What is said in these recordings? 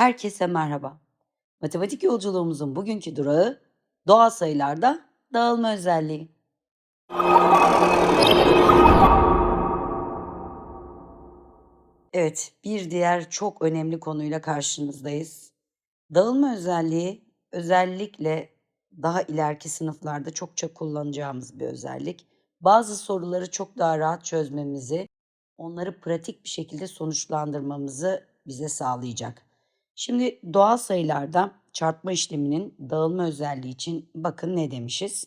Herkese merhaba. Matematik yolculuğumuzun bugünkü durağı doğal sayılarda dağılma özelliği. Evet, bir diğer çok önemli konuyla karşınızdayız. Dağılma özelliği özellikle daha ileriki sınıflarda çokça kullanacağımız bir özellik. Bazı soruları çok daha rahat çözmemizi, onları pratik bir şekilde sonuçlandırmamızı bize sağlayacak. Şimdi doğal sayılarda çarpma işleminin dağılma özelliği için bakın ne demişiz.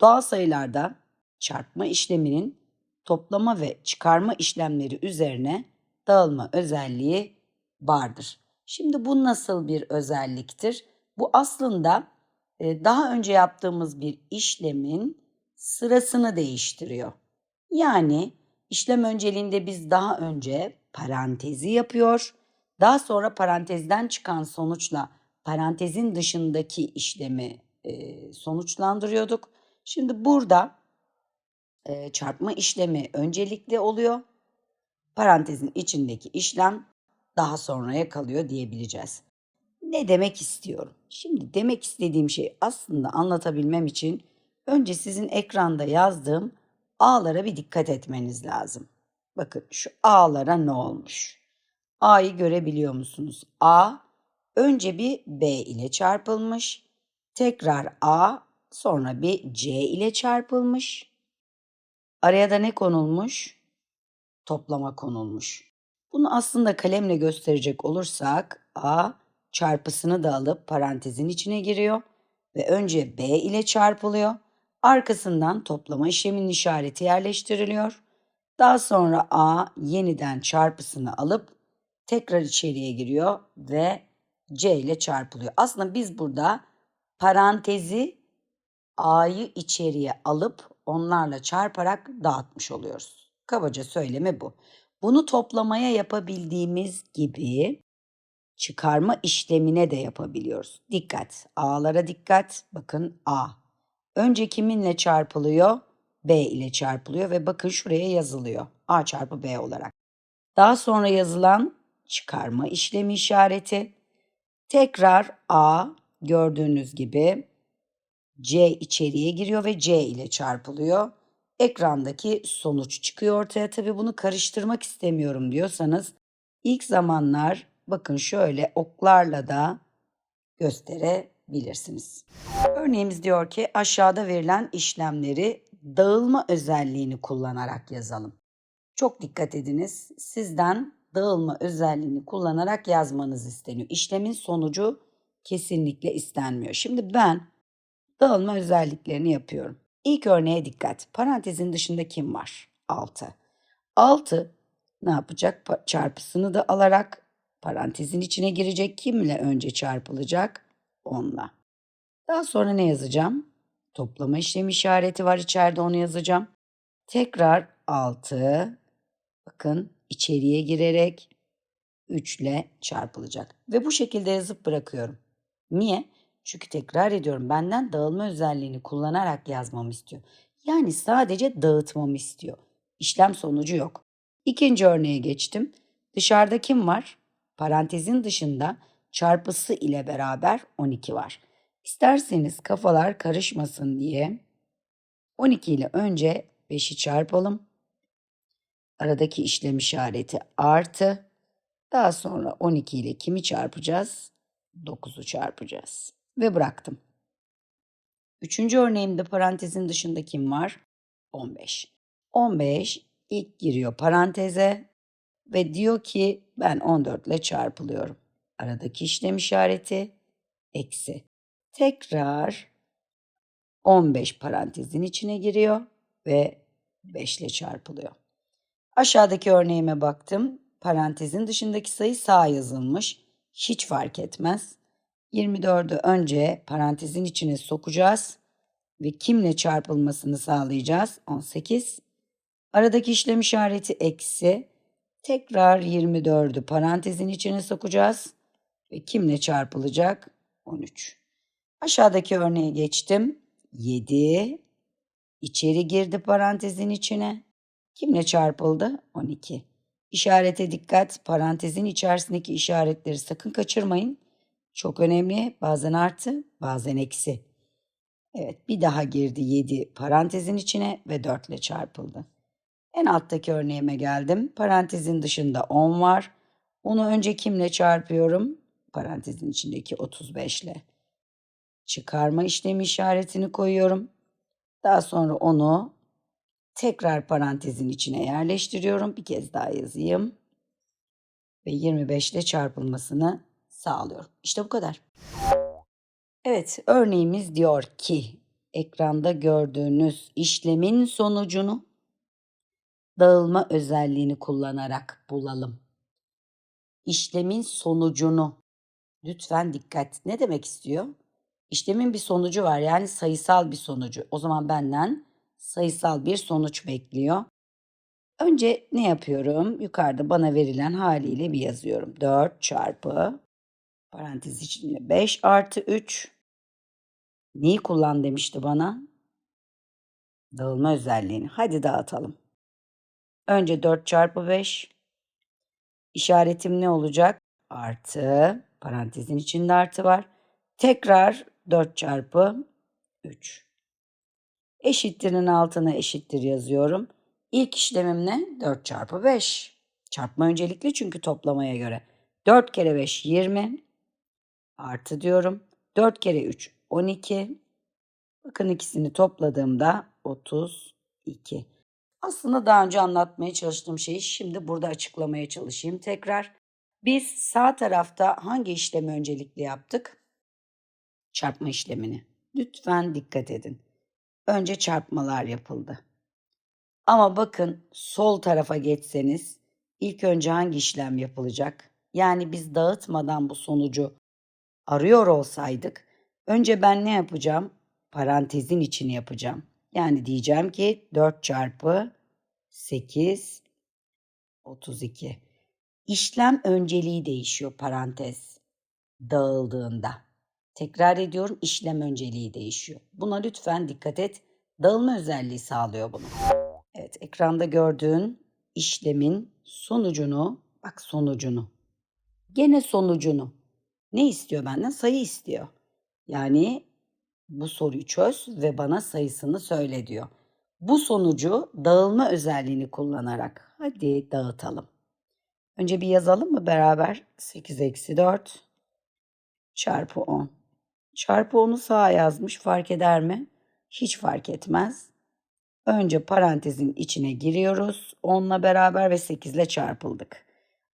Doğal sayılarda çarpma işleminin toplama ve çıkarma işlemleri üzerine dağılma özelliği vardır. Şimdi bu nasıl bir özelliktir? Bu aslında e, daha önce yaptığımız bir işlemin sırasını değiştiriyor. Yani işlem önceliğinde biz daha önce parantezi yapıyor, daha sonra parantezden çıkan sonuçla parantezin dışındaki işlemi e, sonuçlandırıyorduk. Şimdi burada e, çarpma işlemi öncelikli oluyor. Parantezin içindeki işlem daha sonraya kalıyor diyebileceğiz. Ne demek istiyorum? Şimdi demek istediğim şey aslında anlatabilmem için önce sizin ekranda yazdığım A'lara bir dikkat etmeniz lazım. Bakın şu A'lara ne olmuş? A'yı görebiliyor musunuz? A önce bir B ile çarpılmış. Tekrar A sonra bir C ile çarpılmış. Araya da ne konulmuş? Toplama konulmuş. Bunu aslında kalemle gösterecek olursak A çarpısını da alıp parantezin içine giriyor ve önce B ile çarpılıyor. Arkasından toplama işleminin işareti yerleştiriliyor. Daha sonra A yeniden çarpısını alıp tekrar içeriye giriyor ve C ile çarpılıyor. Aslında biz burada parantezi A'yı içeriye alıp onlarla çarparak dağıtmış oluyoruz. Kabaca söylemi bu. Bunu toplamaya yapabildiğimiz gibi çıkarma işlemine de yapabiliyoruz. Dikkat. A'lara dikkat. Bakın A. Önce kiminle çarpılıyor? B ile çarpılıyor ve bakın şuraya yazılıyor. A çarpı B olarak. Daha sonra yazılan çıkarma işlemi işareti. Tekrar A gördüğünüz gibi C içeriye giriyor ve C ile çarpılıyor. Ekrandaki sonuç çıkıyor ortaya. Tabii bunu karıştırmak istemiyorum diyorsanız ilk zamanlar bakın şöyle oklarla da gösterebilirsiniz. Örneğimiz diyor ki aşağıda verilen işlemleri dağılma özelliğini kullanarak yazalım. Çok dikkat ediniz. Sizden dağılma özelliğini kullanarak yazmanız isteniyor. İşlemin sonucu kesinlikle istenmiyor. Şimdi ben dağılma özelliklerini yapıyorum. İlk örneğe dikkat. Parantezin dışında kim var? 6. 6 ne yapacak? Çarpısını da alarak parantezin içine girecek. Kimle önce çarpılacak? 10'la. Daha sonra ne yazacağım? Toplama işlemi işareti var içeride onu yazacağım. Tekrar 6 bakın içeriye girerek 3 ile çarpılacak. Ve bu şekilde yazıp bırakıyorum. Niye? Çünkü tekrar ediyorum benden dağılma özelliğini kullanarak yazmamı istiyor. Yani sadece dağıtmamı istiyor. İşlem sonucu yok. İkinci örneğe geçtim. Dışarıda kim var? Parantezin dışında çarpısı ile beraber 12 var. İsterseniz kafalar karışmasın diye 12 ile önce 5'i çarpalım. Aradaki işlem işareti artı. Daha sonra 12 ile kimi çarpacağız? 9'u çarpacağız. Ve bıraktım. Üçüncü örneğimde parantezin dışında kim var? 15. 15 ilk giriyor paranteze ve diyor ki ben 14 ile çarpılıyorum. Aradaki işlem işareti eksi. Tekrar 15 parantezin içine giriyor ve 5 ile çarpılıyor. Aşağıdaki örneğime baktım. Parantezin dışındaki sayı sağ yazılmış. Hiç fark etmez. 24'ü önce parantezin içine sokacağız ve kimle çarpılmasını sağlayacağız? 18. Aradaki işlem işareti eksi. Tekrar 24'ü parantezin içine sokacağız ve kimle çarpılacak? 13. Aşağıdaki örneğe geçtim. 7 içeri girdi parantezin içine. Kimle çarpıldı? 12. İşarete dikkat. Parantezin içerisindeki işaretleri sakın kaçırmayın. Çok önemli. Bazen artı, bazen eksi. Evet, bir daha girdi 7 parantezin içine ve 4 ile çarpıldı. En alttaki örneğime geldim. Parantezin dışında 10 var. Onu önce kimle çarpıyorum? Parantezin içindeki 35 ile. Çıkarma işlemi işaretini koyuyorum. Daha sonra onu tekrar parantezin içine yerleştiriyorum. Bir kez daha yazayım. Ve 25 ile çarpılmasını sağlıyorum. İşte bu kadar. Evet, örneğimiz diyor ki ekranda gördüğünüz işlemin sonucunu dağılma özelliğini kullanarak bulalım. İşlemin sonucunu lütfen dikkat. Ne demek istiyor? İşlemin bir sonucu var yani sayısal bir sonucu. O zaman benden sayısal bir sonuç bekliyor. Önce ne yapıyorum? Yukarıda bana verilen haliyle bir yazıyorum. 4 çarpı parantez içinde 5 artı 3 Neyi kullan demişti bana? Dağılma özelliğini. Hadi dağıtalım. Önce 4 çarpı 5. İşaretim ne olacak? Artı. Parantezin içinde artı var. Tekrar 4 çarpı 3. Eşittirin altına eşittir yazıyorum. İlk işlemim ne? 4 çarpı 5. Çarpma öncelikli çünkü toplamaya göre. 4 kere 5 20. Artı diyorum. 4 kere 3 12. Bakın ikisini topladığımda 32. Aslında daha önce anlatmaya çalıştığım şeyi şimdi burada açıklamaya çalışayım tekrar. Biz sağ tarafta hangi işlemi öncelikli yaptık? Çarpma işlemini. Lütfen dikkat edin. Önce çarpmalar yapıldı. Ama bakın sol tarafa geçseniz ilk önce hangi işlem yapılacak? Yani biz dağıtmadan bu sonucu arıyor olsaydık önce ben ne yapacağım? Parantezin içini yapacağım. Yani diyeceğim ki 4 çarpı 8 32. İşlem önceliği değişiyor parantez dağıldığında. Tekrar ediyorum işlem önceliği değişiyor. Buna lütfen dikkat et. Dağılma özelliği sağlıyor bunu. Evet ekranda gördüğün işlemin sonucunu bak sonucunu. Gene sonucunu. Ne istiyor benden? Sayı istiyor. Yani bu soruyu çöz ve bana sayısını söyle diyor. Bu sonucu dağılma özelliğini kullanarak hadi dağıtalım. Önce bir yazalım mı beraber? 8 eksi 4 çarpı 10. Çarpı 10'u sağa yazmış fark eder mi? Hiç fark etmez. Önce parantezin içine giriyoruz. 10'la beraber ve 8 ile çarpıldık.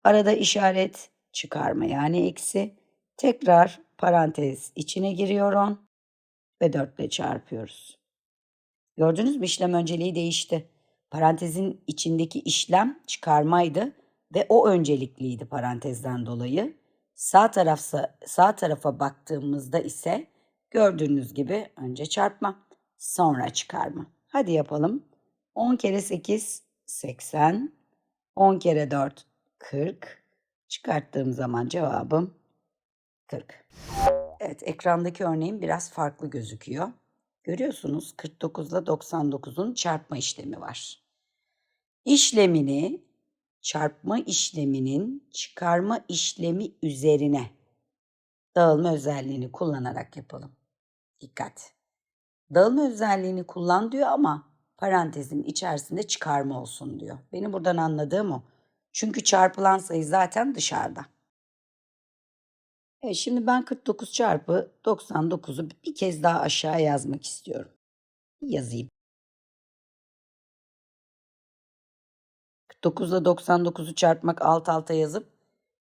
Arada işaret çıkarma yani eksi. Tekrar parantez içine giriyor 10 ve 4 ile çarpıyoruz. Gördünüz mü işlem önceliği değişti. Parantezin içindeki işlem çıkarmaydı ve o öncelikliydi parantezden dolayı. Sağ tarafsa sağ tarafa baktığımızda ise gördüğünüz gibi önce çarpma, sonra çıkarma. Hadi yapalım. 10 kere 8 80, 10 kere 4 40. Çıkarttığım zaman cevabım 40. Evet, ekrandaki örneğim biraz farklı gözüküyor. Görüyorsunuz 49 ile 99'un çarpma işlemi var. İşlemini çarpma işleminin çıkarma işlemi üzerine dağılma özelliğini kullanarak yapalım. Dikkat. Dağılma özelliğini kullan diyor ama parantezin içerisinde çıkarma olsun diyor. Benim buradan anladığım o. Çünkü çarpılan sayı zaten dışarıda. Evet, şimdi ben 49 çarpı 99'u bir kez daha aşağı yazmak istiyorum. Yazayım. 49 ile 99'u çarpmak alt alta yazıp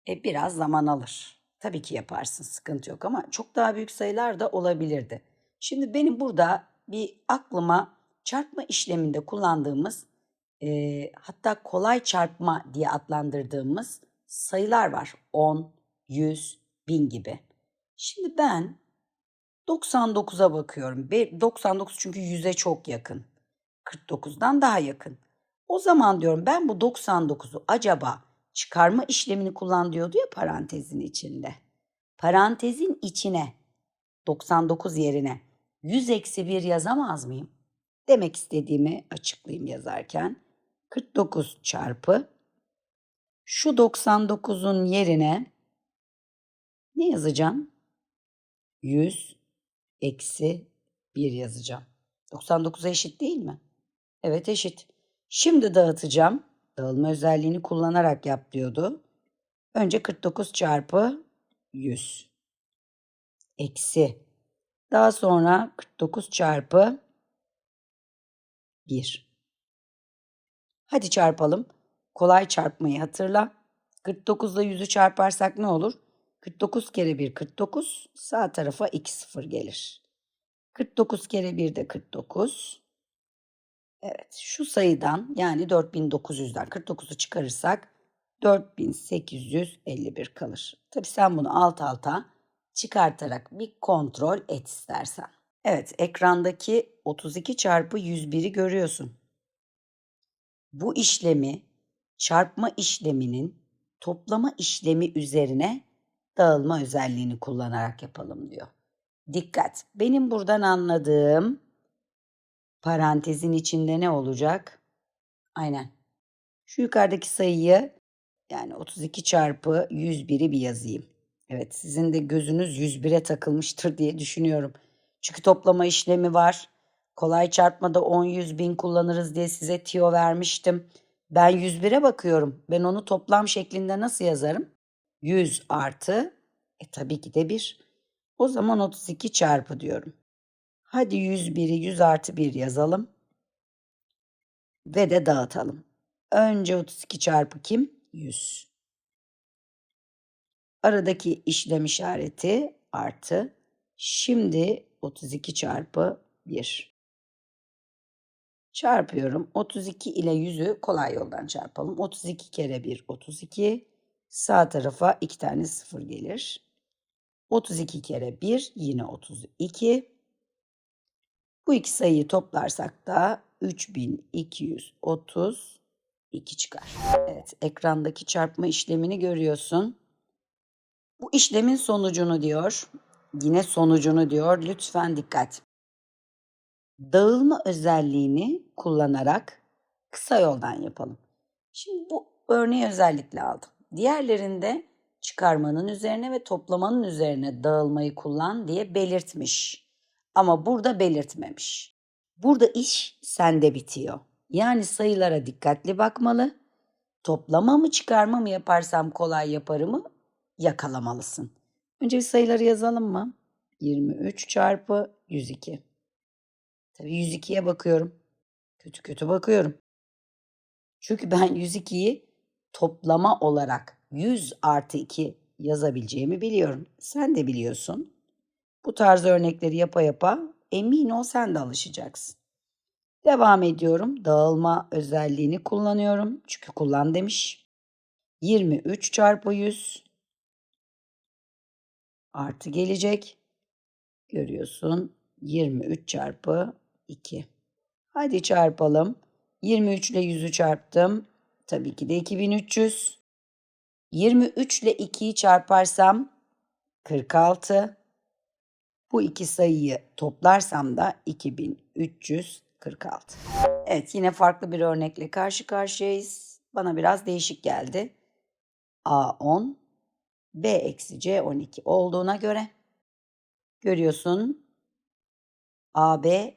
e, biraz zaman alır. Tabii ki yaparsın sıkıntı yok ama çok daha büyük sayılar da olabilirdi. Şimdi benim burada bir aklıma çarpma işleminde kullandığımız e, hatta kolay çarpma diye adlandırdığımız sayılar var. 10, 100, 1000 gibi. Şimdi ben 99'a bakıyorum. 99 çünkü 100'e çok yakın. 49'dan daha yakın. O zaman diyorum ben bu 99'u acaba çıkarma işlemini kullan diyordu ya parantezin içinde. Parantezin içine 99 yerine 100 eksi 1 yazamaz mıyım? Demek istediğimi açıklayayım yazarken. 49 çarpı Şu 99'un yerine ne yazacağım? 100 eksi 1 yazacağım. 99'a eşit değil mi? Evet eşit. Şimdi dağıtacağım. Dağılma özelliğini kullanarak yap diyordu. Önce 49 çarpı 100 eksi. Daha sonra 49 çarpı 1. Hadi çarpalım. Kolay çarpmayı hatırla. 49 ile 100'ü çarparsak ne olur? 49 kere 1 49. Sağ tarafa 2 sıfır gelir. 49 kere 1 de 49. Evet şu sayıdan yani 4900'den 49'u çıkarırsak 4851 kalır. Tabi sen bunu alt alta çıkartarak bir kontrol et istersen. Evet ekrandaki 32 çarpı 101'i görüyorsun. Bu işlemi çarpma işleminin toplama işlemi üzerine dağılma özelliğini kullanarak yapalım diyor. Dikkat! Benim buradan anladığım parantezin içinde ne olacak? Aynen. Şu yukarıdaki sayıyı yani 32 çarpı 101'i bir yazayım. Evet sizin de gözünüz 101'e takılmıştır diye düşünüyorum. Çünkü toplama işlemi var. Kolay çarpmada 10 100 bin kullanırız diye size tiyo vermiştim. Ben 101'e bakıyorum. Ben onu toplam şeklinde nasıl yazarım? 100 artı e tabii ki de 1. O zaman 32 çarpı diyorum. Hadi 101'i 100 artı 1 yazalım. Ve de dağıtalım. Önce 32 çarpı kim? 100. Aradaki işlem işareti artı. Şimdi 32 çarpı 1. Çarpıyorum. 32 ile 100'ü kolay yoldan çarpalım. 32 kere 1 32. Sağ tarafa 2 tane 0 gelir. 32 kere 1 yine 32. Bu iki sayıyı toplarsak da 3232 çıkar. Evet, ekrandaki çarpma işlemini görüyorsun. Bu işlemin sonucunu diyor. Yine sonucunu diyor. Lütfen dikkat. Dağılma özelliğini kullanarak kısa yoldan yapalım. Şimdi bu örneği özellikle aldım. Diğerlerinde çıkarmanın üzerine ve toplamanın üzerine dağılmayı kullan diye belirtmiş. Ama burada belirtmemiş. Burada iş sende bitiyor. Yani sayılara dikkatli bakmalı. Toplama mı çıkarma mı yaparsam kolay yaparımı yakalamalısın. Önce bir sayıları yazalım mı? 23 çarpı 102. Tabii 102'ye bakıyorum. Kötü kötü bakıyorum. Çünkü ben 102'yi toplama olarak 100 artı 2 yazabileceğimi biliyorum. Sen de biliyorsun. Bu tarz örnekleri yapa yapa emin ol sen de alışacaksın. Devam ediyorum. Dağılma özelliğini kullanıyorum. Çünkü kullan demiş. 23 çarpı 100 artı gelecek. Görüyorsun 23 çarpı 2. Hadi çarpalım. 23 ile 100'ü çarptım. Tabii ki de 2300. 23 ile 2'yi çarparsam 46. Bu iki sayıyı toplarsam da 2346. Evet yine farklı bir örnekle karşı karşıyayız. Bana biraz değişik geldi. A10 B eksi C12 olduğuna göre görüyorsun AB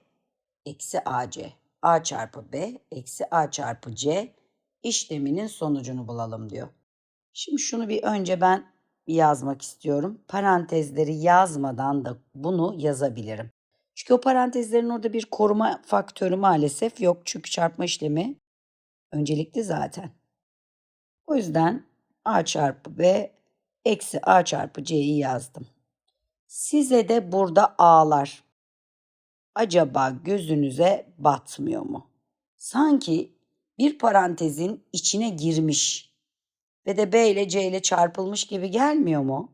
eksi AC A çarpı B eksi A çarpı C işleminin sonucunu bulalım diyor. Şimdi şunu bir önce ben yazmak istiyorum. Parantezleri yazmadan da bunu yazabilirim. Çünkü o parantezlerin orada bir koruma faktörü maalesef yok. Çünkü çarpma işlemi öncelikli zaten. O yüzden A çarpı B eksi A çarpı C'yi yazdım. Size de burada A'lar acaba gözünüze batmıyor mu? Sanki bir parantezin içine girmiş ve de B ile C ile çarpılmış gibi gelmiyor mu?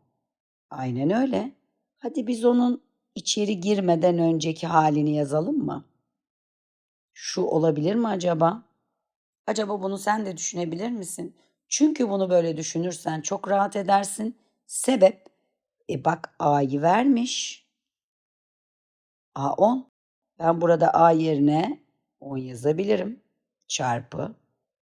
Aynen öyle. Hadi biz onun içeri girmeden önceki halini yazalım mı? Şu olabilir mi acaba? Acaba bunu sen de düşünebilir misin? Çünkü bunu böyle düşünürsen çok rahat edersin. Sebep, e bak A'yı vermiş. A 10. Ben burada A yerine 10 yazabilirim. Çarpı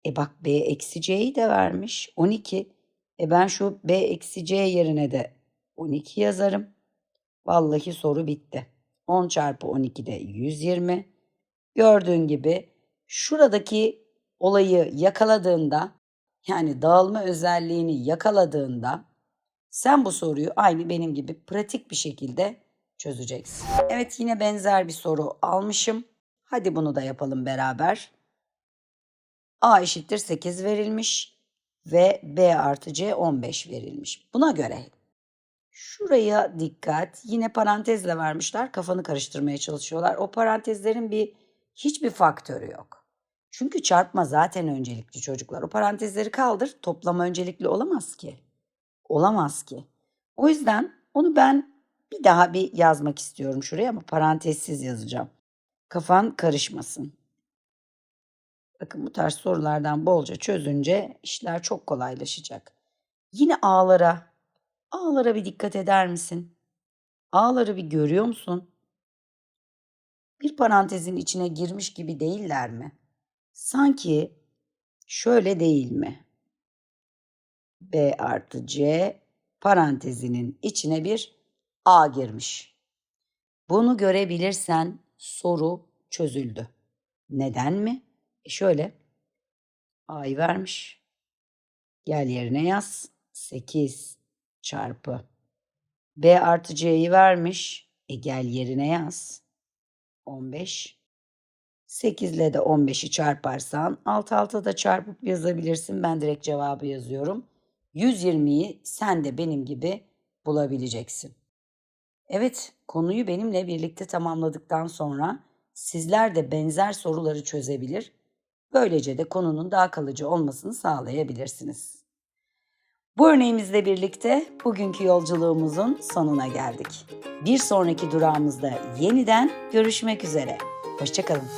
E bak B eksi C'yi de vermiş. 12. E ben şu B eksi C yerine de 12 yazarım. Vallahi soru bitti. 10 çarpı 12 de 120. Gördüğün gibi şuradaki olayı yakaladığında yani dağılma özelliğini yakaladığında sen bu soruyu aynı benim gibi pratik bir şekilde çözeceksin. Evet yine benzer bir soru almışım. Hadi bunu da yapalım beraber. A eşittir 8 verilmiş ve B artı C 15 verilmiş. Buna göre şuraya dikkat. Yine parantezle vermişler. Kafanı karıştırmaya çalışıyorlar. O parantezlerin bir hiçbir faktörü yok. Çünkü çarpma zaten öncelikli çocuklar. O parantezleri kaldır. Toplama öncelikli olamaz ki. Olamaz ki. O yüzden onu ben bir daha bir yazmak istiyorum şuraya ama parantezsiz yazacağım. Kafan karışmasın. Bakın bu tarz sorulardan bolca çözünce işler çok kolaylaşacak. Yine A'lara, A'lara bir dikkat eder misin? A'ları bir görüyor musun? Bir parantezin içine girmiş gibi değiller mi? Sanki şöyle değil mi? B artı C parantezinin içine bir A girmiş. Bunu görebilirsen soru çözüldü. Neden mi? E şöyle A'yı vermiş. Gel yerine yaz. 8 çarpı. B artı C'yi vermiş. E gel yerine yaz. 15. 8 ile de 15'i çarparsan alt alta da çarpıp yazabilirsin. Ben direkt cevabı yazıyorum. 120'yi sen de benim gibi bulabileceksin. Evet, konuyu benimle birlikte tamamladıktan sonra sizler de benzer soruları çözebilir. Böylece de konunun daha kalıcı olmasını sağlayabilirsiniz. Bu örneğimizle birlikte bugünkü yolculuğumuzun sonuna geldik. Bir sonraki durağımızda yeniden görüşmek üzere. Hoşçakalın.